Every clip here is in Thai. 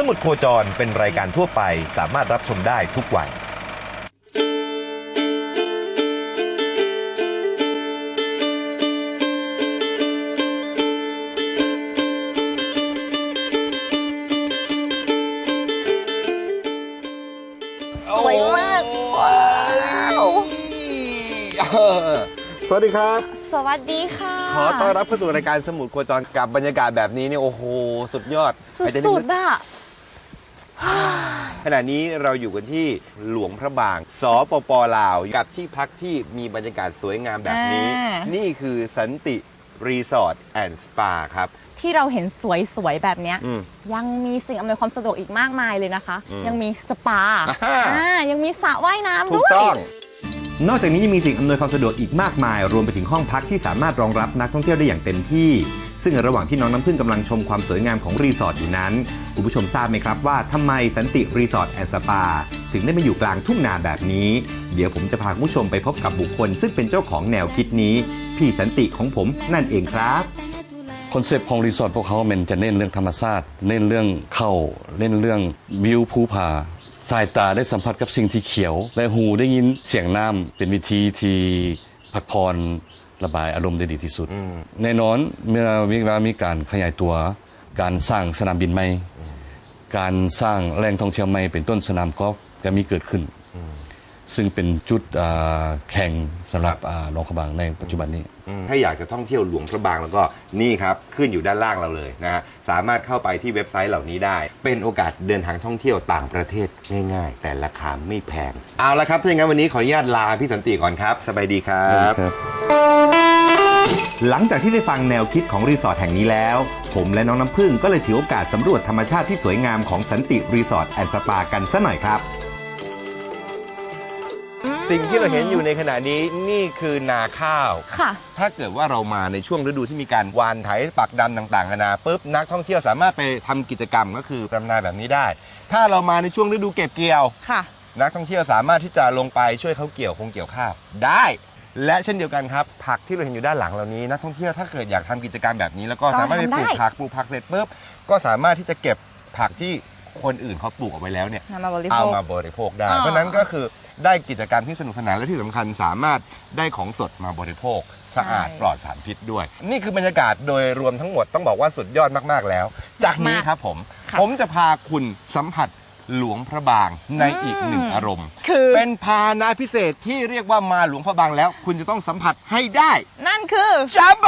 สมุดโคจรเป็นรายการทั่วไปสามารถรับชมได้ทุกวัยสวยมากว้าวสวัสดีครับ สวัสดีค่ะ ขอต้อนรับเข้าสู่รายการสมุดโคจรกับบรรยากาศแบบนี้เนี่ยโอ้โห สุดยอดหายใจสุลึดกๆอะๆข ณะนี้เราอยู่กันที่หลวงพระบางสปปลาว กับที่พักที่มีบรรยากาศสวยงามแบบนี้ อ่านี่คือสันติรีสอร์ทแอนด์สปาครับ ที่เราเห็นสวยๆ แบบเนี้ย อืม ยังมีสิ่งอำนวยความสะดวกอีกมากมายเลยนะคะ อืมยังมีสปาอ่าอ่ายังมีสระว่ายน้ำถูกด้วย ต้อง นอกจากนี้ยังมีสิ่งอำนวยความสะดวกอีกมากมาย รวมไปถึงห้องพักที่สามารถรองรับนักท่องเที่ยวได้อย่างเต็มที่ ซึ่งระหว่างที่น้องน้ำพึ่งกำลังชมความสวยงามของรีสอร์ทอยู่นั้น คุณผู้ชมทราบไหมครับว่าทำไมสันติรีสอร์ทแอนด์สปา ถึงได้มาอยู่กลางทุ่งนาแบบนี้ เดี๋ยวผมจะพาคุณผู้ชมไปพบกับบุคคล ซึ่งเป็นเจ้าของแนวคิดนี้ พี่สันติของผมนั่นเองครับคอนเซปต์ของรีสอร์ทพวกเขาเมันจะเน้นเรื่องธรรมชาติเน้นเรื่องเข้าเน้นเรื่องวิวภูผาสายตาได้สัมผัสกับสิ่งที่เขียว และหูได้ยินเสียงน้ำเป็นวิธีที่พักผ่อน ระบายอารมณ์ได้ดีที่สุด แน่นอนเมื่อเวลามีการขยายตัว การสร้างสนามบินใหม่ การสร้างแหล่งท่องเที่ยวใหม่เป็นต้นสนามกอล์ฟก็มีเกิดขึ้น ซึ่งเป็นจุดอ่าแข่งสำหรับอ่าหลวงขบางในปัจจุบันนี้ ถ้าอยากจะท่องเที่ยวหลวงพระบางแล้วก็นี่ครับขึ้นอยู่ด้านล่างเราเลยนะฮะสามารถเข้าไปที่เว็บไซต์เหล่านี้ได้ เป็นโอกาสเดินทางท่องเที่ยวต่างประเทศง่ายๆ แต่ราคาไม่แพง เอาละครับถ้าอย่างนั้นวันนี้ขออนุญาตลาพี่สันติก่อนครับสบายดีครับ หลังจากที่ได้ฟังแนวคิดของรีสอร์ทแห่งนี้แล้ว ผมและน้องน้ำพึ่งก็เลยถือโอกาสสำรวจธรรมชาติที่สวยงามของสันติรีสอร์ทแอนด์สปากันซะหน่อยครับ สิ่งที่เราเห็นอยู่ในขณะนี้นี่คือนาข้าว ค่ะ ถ้าเกิดว่าเรามาในช่วงฤดูที่มีการหวานไถปักดำต่างๆนานาปุ๊บนักท่องเที่ยวสามารถไปทำกิจกรรมก็คือดำนาแบบนี้ได้ ถ้าเรามาในช่วงฤดูเก็บเกี่ยว ค่ะ นักท่องเที่ยวสามารถที่จะลงไปช่วยเขาเกี่ยวคงเกี่ยวข้าวได้ และเช่นเดียวกันครับ ผักที่เราเห็นอยู่ด้านหลังเหล่านี้นักท่องเที่ยวถ้าเกิดอยากทำกิจกรรมแบบนี้ แล้วก็ก็สามารถไปทำได้ ปลูกผักปลูกผักเสร็จปุ๊บก็สามารถที่จะเก็บผักที่คนอื่นเขาปลูกเอาไว้แล้วเนี่ย นำมาบริโภเอาค มาบริโภคได้อ๋อเพราะฉะนั้นก็คือได้กิจกรรมที่สนุกสนานและที่สำคัญสามารถได้ของสดมาบริโภค สะอาดปลอดสารพิษด้วย นี่คือบรรยากาศโดยรวมทั้งหมดต้องบอกว่าสุดยอดมาก ๆ แล้ว จากนี้ครับผม ค่ะ ผมจะพาคุณสัมผัส หลวงพระบางในอีกหนึ่งอารมณ์ คือ เป็นพาหนะพิเศษที่เรียกว่ามาหลวงพระบางแล้ว คุณจะต้องสัมผัสให้ได้ นั่นคือจัมโบ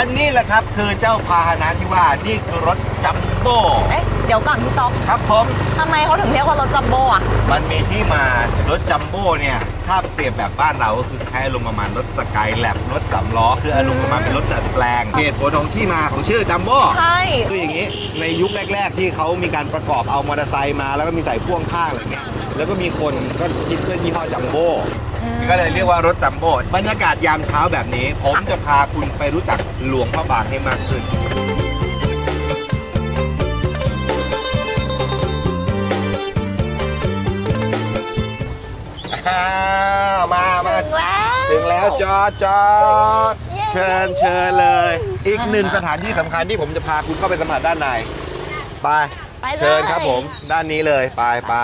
และนี่แหละครับคือเจ้าพาหนะที่ว่านี่คือรถจัมโบ้เอ๊ะเดี๋ยวก่อนพี่ต๊อกครับผม ทำไมเขาถึงเรียกว่ารถจัมโบ้อะมันมีที่มารถจัมโบ้เนี่ย ถ้าเปรียบแบบบ้านเราก็คือแค่ลงประมาณรถสกายแลบรถสามล้อ คืออารมณ์ประมาณเป็นรถดัดแปลงเหตุผลของที่มาของชื่อจัมโบ้ ใช่ คืออย่างนี้ในยุคแรก ๆ ที่เขามีการประกอบเอามอเตอร์ไซค์มา แล้วก็มีใส่พ่วงข้างอะไรเงี้ยแล้วก็มีคนก็คิดเพื่อยี่ห้อจัมโบ้ ก็เลยเรียกว่ารถจัมโบ้บรรยากาศยามเช้าแบบนี้ ผมจะพาคุณไปรู้จักหลวงพระบางให้มากขึ้น อ้าวมามาถึงแล้ว ถึงแล้วจอดจอดเย้เชิญเชิญเลย อีกหนึ่งสถานที่สำคัญที่ผมจะพาคุณเข้าไปสัมผัสด้านใน ไป ไปเลย เชิญครับผมด้านนี้เลยไปไป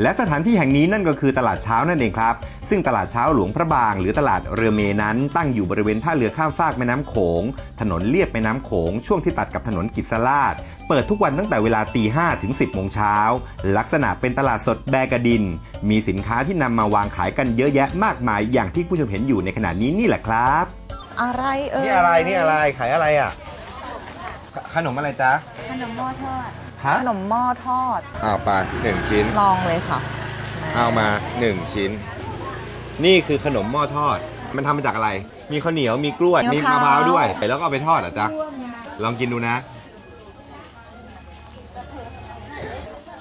และสถานที่แห่งนี้นั่นก็คือตลาดเช้านั่นเองครับ ซึ่งตลาดเช้าหลวงพระบาง หรือตลาดเรือเมนั้น ตั้งอยู่บริเวณท่าเรือข้ามฟากแม่น้ำโขง ถนนเลียบแม่น้ำโขง ช่วงที่ตัดกับถนนกิษลาดเปิดทุกวันตั้งแต่เวลาตีห้ถึง 10โมงเช้า ลักษณะเป็นตลาดสดแบกดิน มีสินค้าที่นำมาวางขายกันเยอะแยะมากมาย อย่างที่ผู้ชมเห็นอยู่ในขณะนี้นี่แหละครับ อะไรเอ่ยนี่อะไรนี่อะไรขายอะไรอะขขนมอะไรจ๊ะ ขนมหม้อทอด ฮะ ขนมหม้อทอดอ้าวไปหนึ่งชิ้น ลองเลยค่ะเอามาหนึ่งชิ้น นี่คือขนมหม้อทอด มันทำมาจากอะไร มีข้าวเหนียวมีกล้วยมีมีมะมะพพร้าร้าววด้วยแล้วก็เอาไปทอดเหรอจ๊ะลองกินดูนะ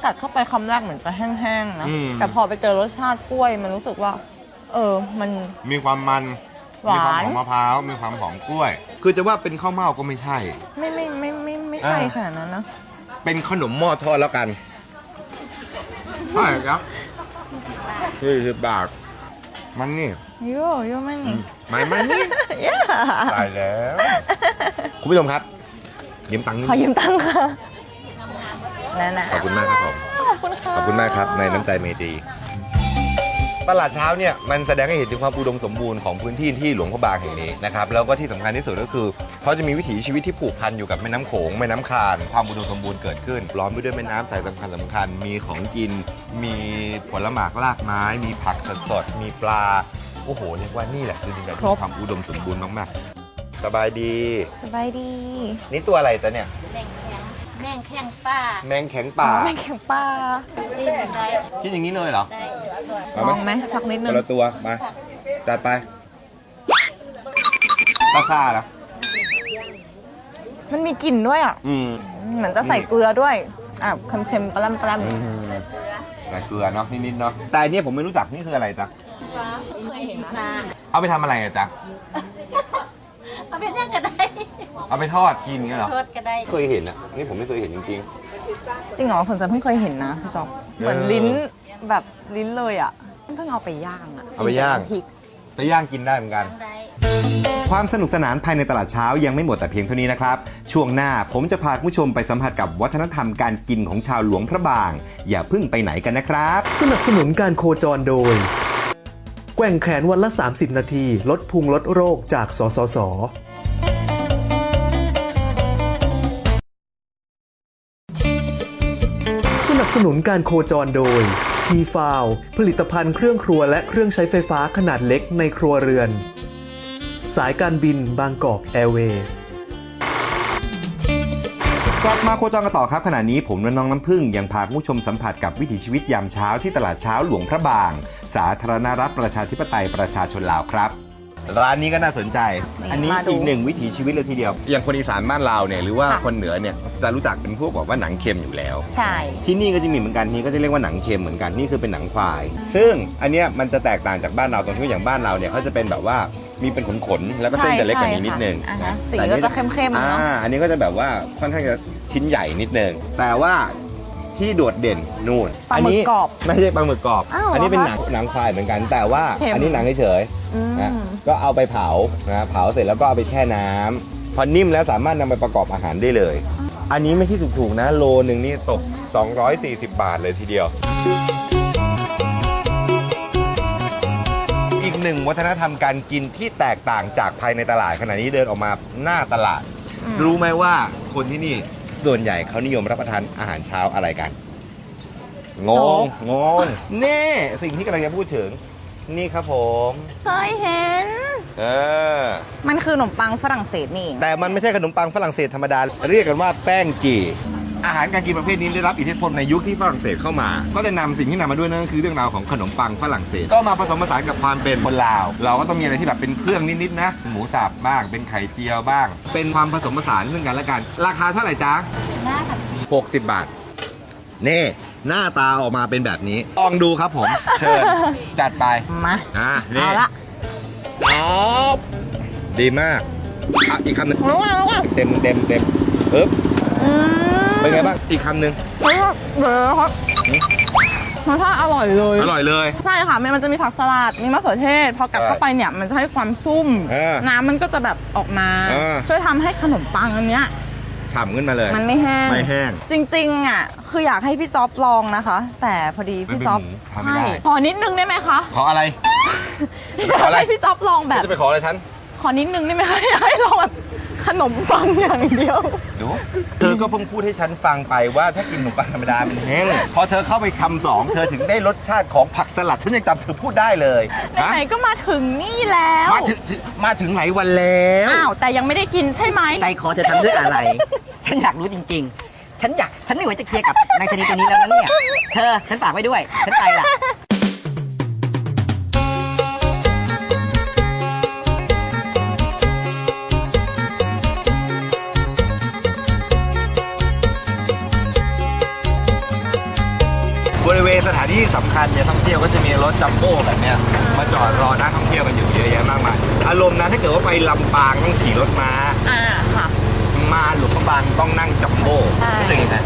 กัดเข้าไปคำแรกเหมือนจะแห้งๆนะ อืม แต่พอไปเจอรสชาติกล้วย มันรู้สึกว่า เออ มัน มีความมันหวาน มีความหอมมะพร้าวมีความหอมกล้วย คือจะว่าเป็นข้าวเม่าก็ไม่ใช่ ไม่ไม่ไม่ไม่ไม่ใช่อ่า ขนาดนั้นนะ เป็นขนมหม้อทอดแล้วกันเท่าไหร่ครับยี่สิบบาท มันนี่โยโยมันนี่ไม่มันนี่ย่าตายแล้ว คุณผู้ชมครับยืมตังค์นิดขอยืมตังค์ค่ะนั่นนะขอบคุณมากครับผม ขอบคุณค่ะ ขอบคุณมากครับในน้ำใจเมตรี ตลาดเช้าเนี่ยมันแสดงให้เห็นถึงความอุดมสมบูรณ์ของพื้นที่ที่หลวงพระบางแห่งนี้นะครับแล้วก็ที่สำคัญที่สุดก็คือเขาจะมีวิถีชีวิตที่ผูกพันอยู่กับแม่น้ำโขงแม่น้ำคานความอุดมสมบูรณ์เกิดขึ้นล้อมไปด้วยแม่น้ำสายสำคัญสำคัญมีของกิน มีผลหมากรากไม้ มีผักสดๆมีปลาโอ้โหเรียกว่านี่แหละคือดินแดนที่มีความอุดมสมบูรณ์มากๆสบายดี สบายดี นี่ตัวอะไรจ๊ะเนี่ย แม่งแข็ง แม่งแข็งป้าแมงแข็งป่าแม่แข็งปลาซีนได้คิดอย่างนี้เลยเหรอได้เอาลไหมองไหมสักนิดคนึงนละตัวมาจัดไปซ่าซ่าๆนะมันมีกลิ่นด้วยอะอืมเหมือนจะใส่เกลือด้วยอะเค็มๆปลาปลาใส่เกลือเนาะนิดๆเนาะแต่อันเนี้ยผมไม่รู้จักนี่คืออะไรจ๊ะเคยเห็นมาเอาไปทำอะไรอะจ๊ะเอาไปนั่งก็ได้ เอาไปทอดกินเงี้ยเหรอ ทอดก็ได้ เคยเห็นอะนี่ผมไม่เคยเห็นจริงจริงเหรอผมจะเพิ่งเคยเห็นนะพี่จอมเหมือนลิ้นแบบลิ้นเลยอะเพิ่งเอาไปย่างอะเอาไปย่างกินกับน้ำพริกๆแต่ย่างกินได้เหมือนกัน ได้ความสนุกสนานภายในตลาดเช้ายังไม่หมดแต่เพียงเท่านี้นะครับ ช่วงหน้าผมจะพาคุณผู้ชมไปสัมผัสกับวัฒนธรรมการกินของชาวหลวงพระบาง อย่าเพิ่งไปไหนกันนะครับ สนับสนุนการโคจรโดย แกว่งแขนวันละ 30 นาที ลดพุงลดโรคจากสสส สนับสนุนการโคจรโดย ทีฟาวผลิตภัณฑ์เครื่องครัวและเครื่องใช้ไฟฟ้าขนาดเล็กในครัวเรือน สายการบินบางกอกแอร์เวย์กลับมาโคจรกันต่อครับขณะนี้ผมและน้องน้ำพึ่งยังพาผู้ชมสัมผัสกับวิถีชีวิตยามเช้าที่ตลาดเช้าหลวงพระบาง สาธารณรัฐประชาธิปไตยประชาชนลาวครับ ร้านนี้ก็น่าสนใจ อันนี้มาดูอีกหนึ่งวิถีชีวิตเลยทีเดียว อย่างคนอีสานบ้านเราเนี่ยหรือว่าค่ะ คนเหนือเนี่ยจะรู้จักเป็นพวกบอกว่าหนังเค็มอยู่แล้ว ใช่ ที่นี่ก็จะมีเหมือนกันที่นี่ก็จะเรียกว่าหนังเค็มเหมือนกันนี่คือเป็นหนังควาย ซึ่งอันเนี้ยมันจะแตกต่างจากบ้านเราตรงที่ว่าอย่างบ้านเราเนี่ยเขาจะเป็นแบบว่ามีเป็นขนๆแล้วก็เส้นจะเล็กกว่านี้นิดนึงใช่ค่ะนะสีแต่อันก็นี้จะเข้มๆอ่าเนาะอันนี้ก็จะแบบว่าค่อนข้างจะชิ้นใหญ่นิดนึงแต่ว่า ที่โดดเด่นนู่นปลาหมึกนี้กรอบไม่ใช่ปลาหมึกกรอบอ้าวอันนี้เป็นหเหรนัองคะหนังควายเหมือนกัน แต่ว่าเค็มอันนี้หนังเฉยอืม ๆนะก็เอาไปเผานะเผาเสร็จแล้วก็เอาไปแช่น้ำพอนิ่มแล้วสามารถนำไปประกอบอาหารได้เลย อันนี้ไม่ใช่ถูกๆนะโลหนึ่งนี่ตก 240 บาทเลยทีเดียว อีกหนึ่งวัฒนธรรมการกินที่แตกต่างจากภายในตลาดขณะนี้เดินออกมาหน้าตลาด รู้ไหมว่าคนที่นี่ ส่วนใหญ่เขานิยมรับประทานอาหารเช้าอะไรกัน งง งงนี่สิ่งที่กำลังจะพูดถึง นี่ครับผม เคยเห็น เออ มันคือขนมปังฝรั่งเศสนี่เองแต่มันไม่ใช่ขนมปังฝรั่งเศสธรรมดา เรียกกันว่าแป้งจี่ อาหารการกินประเภทนี้ได้รับอิทธิพลในยุคที่ฝรั่งเศสเข้ามา ก็จะนำสิ่งที่นำมาด้วยนั่นก็คือเรื่องราวของขนมปังฝรั่งเศส ก็มาผสมผสานกับความเป็นคนลาว เราก็ต้องมีอะไรที่แบบเป็นเครื่องนิดๆนะ หมูสับบ้าง เป็นไข่เจียวบ้าง เป็นความผสมผสานซึ่งกันและกัน ราคาเท่าไหร่จ๊ะ หน้าค่ะ60 บาท นี่ หน้าตาออกมาเป็นแบบนี้ลองดูครับผม เชิญ จัดไป มาอะนี่เอาละอ๋อดีมากอะอีกคำหนึ่งรู้ว่ารู้ว่าเต็มเต็มเต็มปึ๊บ อืม เป็นไงบ้าง อีกคำหนึ่งเฮ้ยเดี๋ยวครับรสชาติอร่อยเลย อร่อยเลย ใช่ค่ะมันมันจะมีผักสลัด มีมะเขือเทศ พอกัดใช่เข้าไปเนี่ย มันจะให้ความซุ่ม เออน้ำมันก็จะแบบออกมา เออ ช่วยทำให้ขนมปังอันเนี้ย ฉ่ำขึ้นมาเลย มันไม่แห้ง ไม่แห้งจริงๆอะ คืออยากให้พี่จ๊อบลองนะคะ แต่พอดีพี่จ๊อบมันเป็นหมูทำไม่ได้ ขอนิดนึงได้ไหมคะขออะไร อยากอะไร ให้พี่จ๊อบลองแบบ จะไปขออะไรฉัน ขอนิดนึงได้ไหมคะอยากให้ลองแบบ ขนมปังอย่างเดียว ดูเธอก็เพิ่งพูดให้ฉันฟังไปว่าถ้ากินขนมปังธรรมดามันแห้งพอเธอเข้าไปคำสองเธอถึงได้รสชาติของผักสลัดฉันยังจำเธอพูดได้เลยนะไหนๆก็มาถึงนี่แล้วมาถึงถึงมาถึงหลายวันแล้วอ้าวแต่ยังไม่ได้กินใช่ไหมใจคอจะทำด้วยอะไร ฉันอยากรู้จริง ๆ ฉันอยากฉันไม่ไหวจะเคลียร์กับนางชนีตัวนี้แล้วนะเนี่ยเธอฉันฝากไว้ด้วย ฉันไปละ บริเวณสถานที่สำคัญเนี่ยท่องเที่ยวก็จะมีรถจัมโบ้แบบเนี้ยมาจอดรอนักท่องเที่ยวกันอยู่เยอะแยะมากมายอารมณ์นะถ้าเกิดว่าไปลำปางต้องขี่รถม้า อ่าค่ะ มาหลวงพระบางต้องนั่งจัมโบ้ใช่ รู้สึกยังไง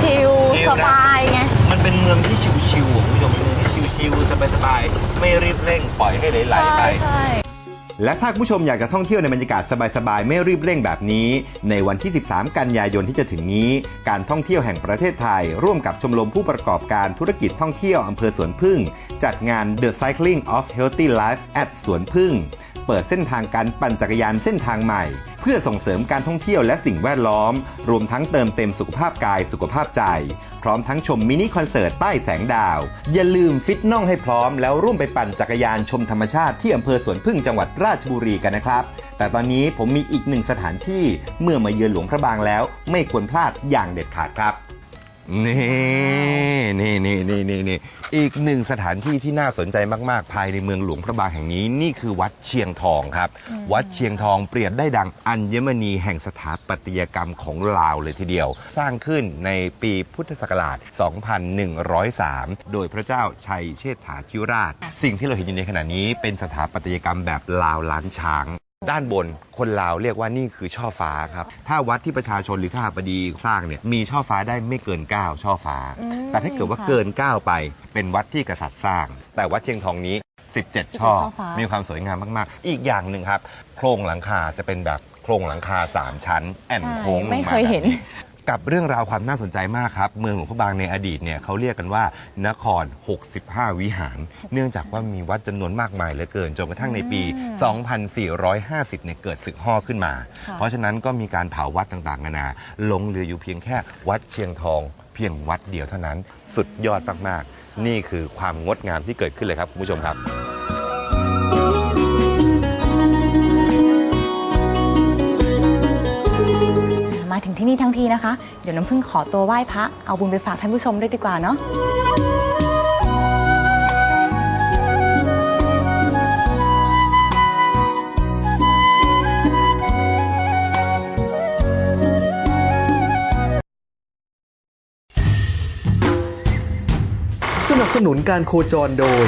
ชิลชิลนะสบายไง มันเป็นเมืองที่ชิวๆอะคุณผู้ชมเมืองที่ชิวๆสบายๆไม่รีบเร่งปล่อยให้ไหลๆไป ใช่ และถ้าคุณผู้ชมอยากจะท่องเที่ยวในบรรยากาศสบายๆ ไม่รีบเร่งแบบนี้ ในวันที่ 13 กันยายนที่จะถึงนี้ การท่องเที่ยวแห่งประเทศไทย ร่วมกับชมรมผู้ประกอบการธุรกิจท่องเที่ยวอำเภอสวนพึ่ง จัดงาน The Cycling of Healthy Life at สวนพึ่ง เปิดเส้นทางการปั่นจักรยานเส้นทางใหม่ เพื่อส่งเสริมการท่องเที่ยวและสิ่งแวดล้อม รวมทั้งเติมเต็มสุขภาพกายสุขภาพใจ พร้อมทั้งชมมินิคอนเสิร์ตใต้แสงดาว อย่าลืมฟิตน่องให้พร้อมแล้วร่วมไปปั่นจักรยานชมธรรมชาติที่อำเภอสวนพึ่งจังหวัดราชบุรีกันนะครับ แต่ตอนนี้ผมมีอีกหนึ่งสถานที่เมื่อมาเยือนหลวงพระบางแล้ว ไม่ควรพลาดอย่างเด็ดขาดครับ นี่นี่นี่นี่นี่นี่อีกหนึ่งสถานที่ที่น่าสนใจมาก ๆ ภายในเมืองหลวงพระบางแห่งนี้ นี่คือวัดเชียงทองครับ วัดเชียงทองเปรียบได้ดังอัญมณีแห่งสถาปัตยกรรมของลาวเลยทีเดียว สร้างขึ้นในปีพุทธศักราช 2103 โดยพระเจ้าชัยเชษฐาธิราช สิ่งที่เราเห็นอยู่ในขณะนี้เป็นสถาปัตยกรรมแบบลาวล้านช้าง ด้านบนคนลาวเรียกว่านี่คือช่อฟ้าครับ ถ้าวัดที่ประชาชนหรือข้าบดีสร้างเนี่ยมีช่อฟ้าได้ไม่เกิน 9 ช่อฟ้า แต่ถ้าเกิดว่าเกิน 9 ไป เป็นวัดที่กษัตริย์สร้าง แต่วัดเชียงทองนี้ 17 ช่อช่อฟ้ามีมีความสวยงามมากๆ อีกอย่างหนึ่งครับ โครงหลังคาจะเป็นแบบโครงหลังคา 3 ชั้น แอนโค้งลงมาไม่เคยเห็นแบบ กับเรื่องราวความน่าสนใจมากครับ เมืองหลวงพระบางในอดีตเนี่ยเขาเรียกกันว่านคร 65 วิหาร เนื่องจากว่ามีวัดจำนวนมากมายเหลือเกินจนกระทั่งในปี 2450เนี่ยเกิดศึกห่อขึ้นมา เพราะฉะนั้นก็มีการเผาวัดต่างๆนานาหลงเหลืออยู่เพียงแค่วัดเชียงทอง เพียงวัดเดียวเท่านั้น สุดยอดมากๆ นี่คือความงดงามที่เกิดขึ้นเลยครับคุณผู้ชมครับ มาถึงที่นี่ทั้งทีนะคะ เดี๋ยวน้ำพึ่งขอตัวไหว้พระ เอาบุญไปฝากท่านผู้ชมด้วยดีกว่าเนาะสนับสนุนการโคจรโดย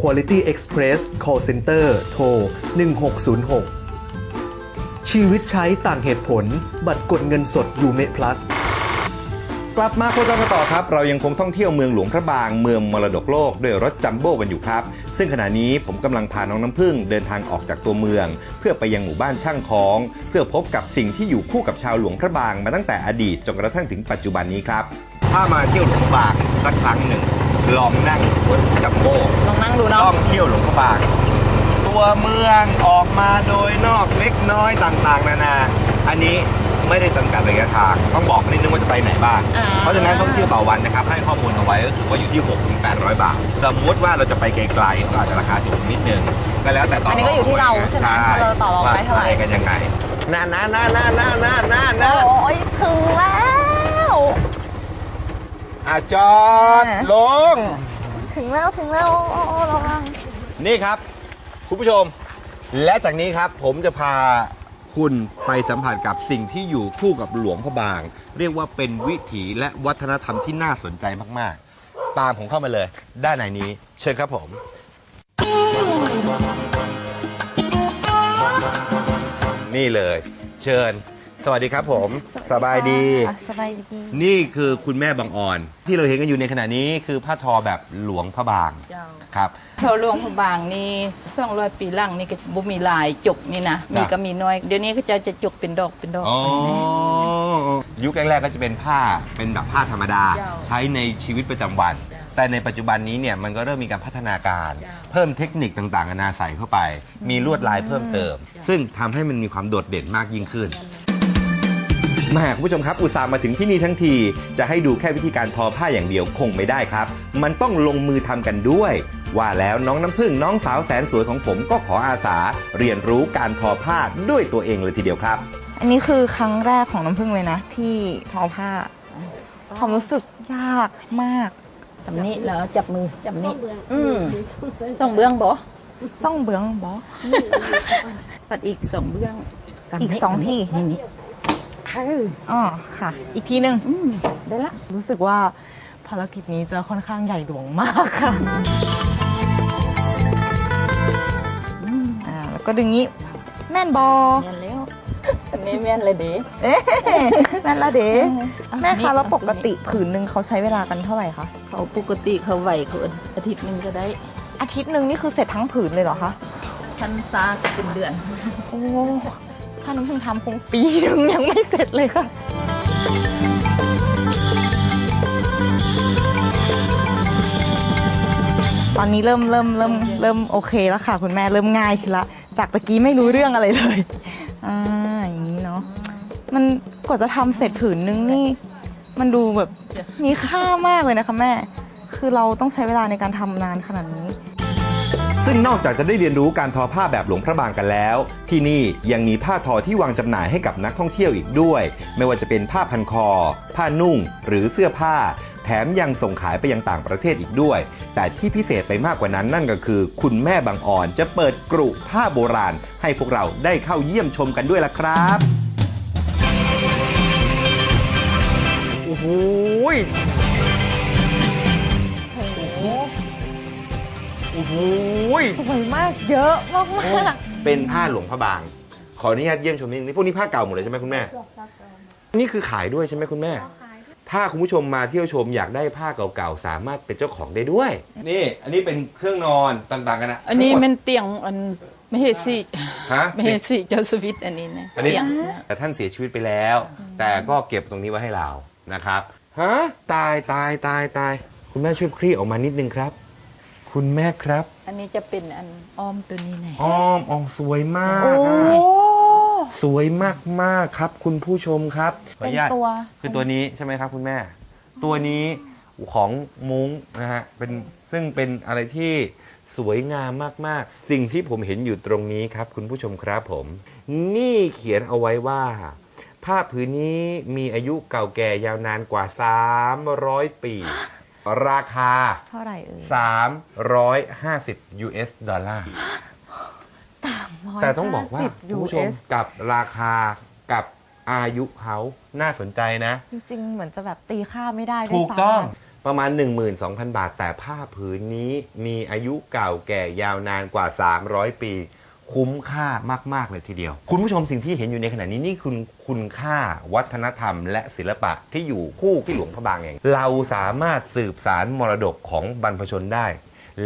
Quality Express Call Center โทร1606 ชีวิตใช้ต่างเหตุผล บัตรกดเงินสดยูเม Plus กลับมาโคจรกันต่อครับ เรายังคงท่องเที่ยวเมืองหลวงพระบางเมืองมรดกโลกด้วยรถจัมโบ้กันอยู่ครับ ซึ่งขณะนี้ผมกำลังพาน้องน้ำพึ่งเดินทางออกจากตัวเมือง เพื่อไปยังหมู่บ้านช่างคล้อง เพื่อพบกับสิ่งที่อยู่คู่กับชาวหลวงพระบางมาตั้งแต่อดีตจนกระทั่งถึงปัจจุบันนี้ครับ ถ้ามาเที่ยวหลวงพระบางสักครั้งหนึ่งลองนั่งรถจัมโบ้ลองนั่งดูเนาะท่องเที่ยวหลวงพระบาง ตัวเมืองออกมาโดยนอกเล็กน้อยต่างๆ นานา อันนี้ไม่ได้จำกัดระยะทาง ต้องบอกนิดนึงว่าจะไปไหนบ้าง อ่า เพราะฉะนั้นท่องเที่ยวต่อวันนะครับ ให้ข้อมูลเอาไว้ก็คือว่าอยู่ที่6-800 บาท สมมติว่าเราจะไปไกลๆก็อาจจะราคาถูกนิดนึง ก็แล้วแต่ต่ออัอันนี้ก็อยู่ที่เราใช่ไหมว่าเราต่อรองได้เท่าไหร่ กันยังไงน่าน่าน่าน่าน่าน่าน่าน่าโอ้ยถึงแล้ว อะจอดลง ถึงแล้วถึงแล้วโอ้โอ้โอ้ระวังนี่ครับ คุณผู้ชม และจากนี้ครับผมจะพาคุณไปสัมผัสกับสิ่งที่อยู่คู่กับหลวงพระบาง เรียกว่าเป็นวิถีและวัฒนธรรมที่น่าสนใจมากๆ ตามผมเข้ามาเลย ด้านในนี้ เชิญครับผม นี่เลย เชิญ สวัสดีครับผม สบายดีอะสบายดีนี่คือคุณแม่บางอ่อน ที่เราเห็นกันอยู่ในขณะนี้คือผ้าทอแบบหลวงพระบางเจ้าครับเท่าหลวงพระบางนี่สองร้อยปีหลังนี่ก็บ่มีลายจกนี่นะจ้ะมีก็มีน้อยเดี๋ยวนี้ก็จะจะจกเป็นดอกเป็นดอก อ๋อยุคแรกๆก็จะเป็นผ้าเป็นแบบผ้าธรรมดา เจ้าใช้ในชีวิตประจำวันแต่ในปัจจุบันนี้เนี่ยมันก็เริ่มมีการพัฒนาการเพิ่มเทคนิคต่างๆนานาใส่เข้าไป มีลวดลายเพิ่มเติม ซึ่งทำให้มันมีความโดดเด่นมากยิ่งขึ้น แม่คุณผู้ชมครับ อุตส่าห์มาถึงที่นี่ทั้งที จะให้ดูแค่วิธีการทอผ้าอย่างเดียวคงไม่ได้ครับ มันต้องลงมือทำกันด้วย ว่าแล้วน้องน้ำพึ่งน้องสาวแสนสวยของผมก็ขออาสา เรียนรู้การทอผ้าด้วยตัวเองเลยทีเดียวครับ อันนี้คือครั้งแรกของน้ำพึ่งเลยนะ ที่ทอผ้าความรู้สึกยากมากทำนี้แล้วจับมือจับนี้อืมสองเบื้องบ่ซ่องเบื้องบอปัดอีกสองเบื้องำอีกนี้สองที่นี่นี่เอออ๋อค่ะ อีกทีหนึ่งอืมได้ละ รู้สึกว่าภารกิจนี้จะค่อนข้างใหญ่หลวงมากค่ะอ่าแล้วก็ดึงนี้ แม่นบอเรียนแล้วนี้แม่นเลยเด้เอ๊ะแม่นละเด้แม่คะแล้วปกติผืนหนึ่งเขาใช้เวลากันเท่าไหร่คะเขาปกติเขาไหวเขาอาทิตย์หนึงก็ได้อาทิตย์หนึ่งนี่คือเสร็จทั้งผืนเลยเหรอคะ พันซาก็เป็นเดือน โอ้ ถ้าน้ำพึ่งทำคงปีนึงยังไม่เสร็จเลยค่ะ ตอนนี้เริ่มเริ่มเริ่มเริ่มโอเคแล้วค่ะ คุณแม่เริ่มง่ายขึ้นละ จากตะกี้ไม่รู้เรื่องอะไรเลยอ่าอย่างนี้เนาะมันกว่าจะทำเสร็จผืนนึงนี่ มันดูแบบมีค่ามากเลยนะคะแม่ คือเราต้องใช้เวลาในการทำนานขนาดนี้ ซึ่งนอกจากจะได้เรียนรู้การทอผ้าแบบหลวงพระบางกันแล้ว ที่นี่ยังมีผ้าทอที่วางจำหน่ายให้กับนักท่องเที่ยวอีกด้วย ไม่ว่าจะเป็นผ้าพันคอ ผ้านุ่ง หรือเสื้อผ้า แถมยังส่งขายไปยังต่างประเทศอีกด้วย แต่ที่พิเศษไปมากกว่านั้นนั่นก็คือ คุณแม่บางอ่อนจะเปิดกรุผ้าโบราณ ให้พวกเราได้เข้าเยี่ยมชมกันด้วยล่ะครับโอ้โห โอ้โหยสวยมากเยอะมากมากเป็นผ้าหลวงพระบาง ขออนุญาตเยี่ยมชมนิดนึงพวกนี้ผ้าเก่าหมดเลยใช่ไหมคุณแม่ นี่คือขายด้วยใช่ไหมคุณแม่ ถ้าคุณผู้ชมมาเที่ยวชมอยากได้ผ้าเก่าๆสามารถเป็นเจ้าของได้ด้วย นี่ อันนี้เป็นเครื่องนอนต่างๆกันนะอันนี้ทั้งหดมันเตียงอันไม่เฮสิฮะไม่เฮสิเจ้าสวิตอันนี้นะอันนี้ เตียงแต่ท่านเสียชีวิตไปแล้ว แต่ก็เก็บตรงนี้ไว้ให้เรานะครับฮะตายตายตายตายคุณแม่ช่วยคลี่ออกมานิดนึงครับ คุณแม่ครับ อันนี้จะเป็นอันอ้อมตัวนี้ไงอ้อมอองสวยมากโอ้อะสวยมากๆครับ คุณผู้ชมครับขออนุญาตเป็นตัว คือตัวนี้ใช่ไหมครับคุณแม่ ตัวนี้ของมุ้งนะฮะเป็นซึ่งเป็นอะไรที่สวยงามมากๆ สิ่งที่ผมเห็นอยู่ตรงนี้ครับ คุณผู้ชมครับผม นี่เขียนเอาไว้ว่า ผ้าผืนนี้มีอายุเก่าแก่ยาวนานกว่า 300 ปี ราคา เท่าไหร่เอ่ย350 US ดอลลาร์แต่ต้องบอกว่า150คุณผู้ชม US กับราคากับอายุเขาน่าสนใจนะ จริง ๆ เหมือนจะแบบตีค่าไม่ได้ด้วยถูกซ้ำต้องอะประมาณ 12,000 บาท แต่ผ้าผืนนี้มีอายุเก่าแก่ยาวนานกว่า 300 ปี คุ้มค่ามาก ๆ เลยทีเดียว คุณผู้ชมสิ่งที่เห็นอยู่ในขณะนี้นี่คือคุณค่าวัฒนธรรม และศิลปะที่อยู่คู่ที่หลวงพระบางเองเราสามารถสืบสารมรดกของบรรพชนได้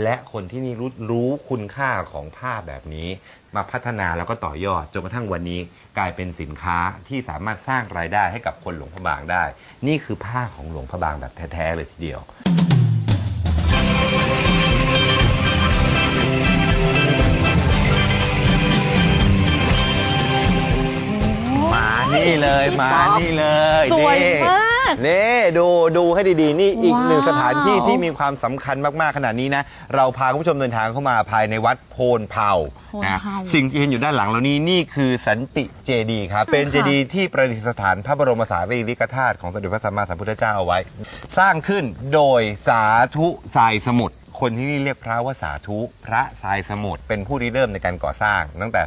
และคนที่นี่รู้รู้คุณค่าของผ้าแบบนี้ มาพัฒนาแล้วก็ต่อยอดจนกระทั่งวันนี้ กลายเป็นสินค้าที่สามารถสร้างรายได้ให้กับคนหลวงพระบางได้ นี่คือผ้าของหลวงพระบางแบบแท้ๆเลยทีเดียว นี่เลยมานี่เลยสวยนี่มากนี่ดูดูให้ดีๆ นี่อีกหนึ่งว้าวสถานที่ที่มีความสำคัญมากๆขนาดนี้นะ เราพาคุณผู้ชมเดินทางเข้ามาภายในวัดโพนเผาโพนนะเผาสิ่งที่เห็นอยู่ด้านหลังเรานี้นี่คือสันติเจดีย์ครับ เป็นเจดีย์ที่ประดิษฐานพระบรมสารีริกธาตุของสมเด็จพระสัมมาสัมพุทธเจ้าเอาไว้ สร้างขึ้นโดยสาธุทรายสมุทรคนที่นี่เรียกพระว่าสาธุ พระทรายสมุทรเป็นผู้ริเริ่มในการก่อสร้างตั้งแต่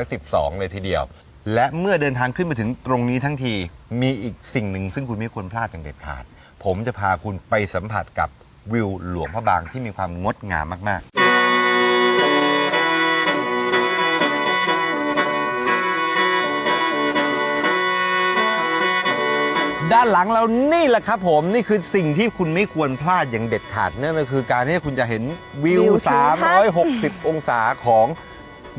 2512 เลยทีเดียว และเมื่อเดินทางขึ้นมาถึงตรงนี้ทั้งที มีอีกสิ่งหนึ่งซึ่งคุณไม่ควรพลาดอย่างเด็ดขาด ผมจะพาคุณไปสัมผัสกับวิวหลวงพระบางที่มีความงดงามมาก ๆ ด้านหลังเรานี่แหละครับผมนี่คือสิ่งที่คุณไม่ควรพลาดอย่างเด็ดขาดนั่นก็คือการที่คุณจะเห็นวิว วิวทิวทัศน์ 360 องศาของ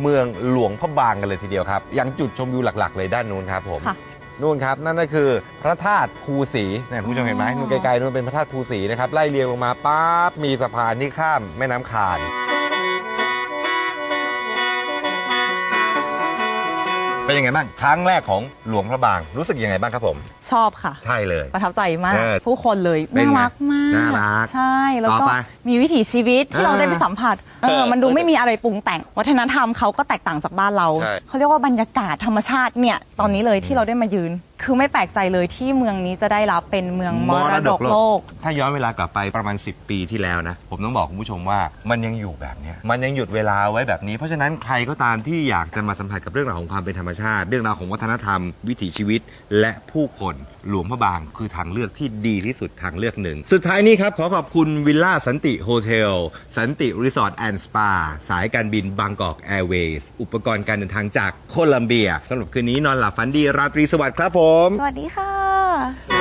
เมืองหลวงพระบางกันเลยทีเดียวครับอย่างจุดชมวิวหลักๆ เลยด้านนู้นครับผมค่ะนู่นครับนั่นก็คือพระธาตุภูศรีเนี่ยคุณผู้ชมเห็นไหมอ๋อ นู่นไกลๆนู่นเป็นพระธาตุภูศรีนะครับไล่เรียงลงมาปั๊บมีสะพานที่ข้ามแม่น้ำคาน เป็นยังไงบ้างครั้งแรกของหลวงพระบางรู้สึกยังไงบ้างครับผมชอบค่ะ ใช่เลย ประทับใจมาก เออผู้คนเลยเป็นน่าไงรักมากน่ารักใช่แล้วต่ก็อไปมีวิถีชีวิตที่อ่าเราได้ไปสัมผัสเอเอออมันดูไม่มีอะไรปรุงแต่ง วัฒนธรรมเขาก็แตกต่างจากบ้านเรา ใช่ เขาเรียกว่าบรรยากาศธรรมชาติเนี่ยตอนนี้เลยที่เราได้มายืน คือไม่แปลกใจเลยที่เมืองนี้จะได้รับเป็นเมืองมรดกโลก ถ้าย้อนเวลากลับไปประมาณ 10 ปีที่แล้วนะ ผมต้องบอกคุณผู้ชมว่ามันยังอยู่แบบเนี้ยมันยังหยุดเวลาไว้แบบนี้ เพราะฉะนั้นใครก็ตามที่อยากจะมาสัมผัสกับเรื่องราวของความเป็นธรรมชาติ เรื่องราวของวัฒนธรรม วิถีชีวิตและผู้คนน หลวงพระบางคือทางเลือกที่ดีที่สุดทางเลือกหนึ่ง สุดท้ายนี้ครับ ขอขอบคุณวิลล่าสันติโฮเทล สันติรีสอร์ทแอนด์สปา สายการบินบางกอกแอร์เวย์สอุปกรณ์การเดินทางจากโคลัมเบียสำหรับคืนนี้นอนหลับฝันดีราตรีสวัสดิ์ครับผม สวัสดีค่ะ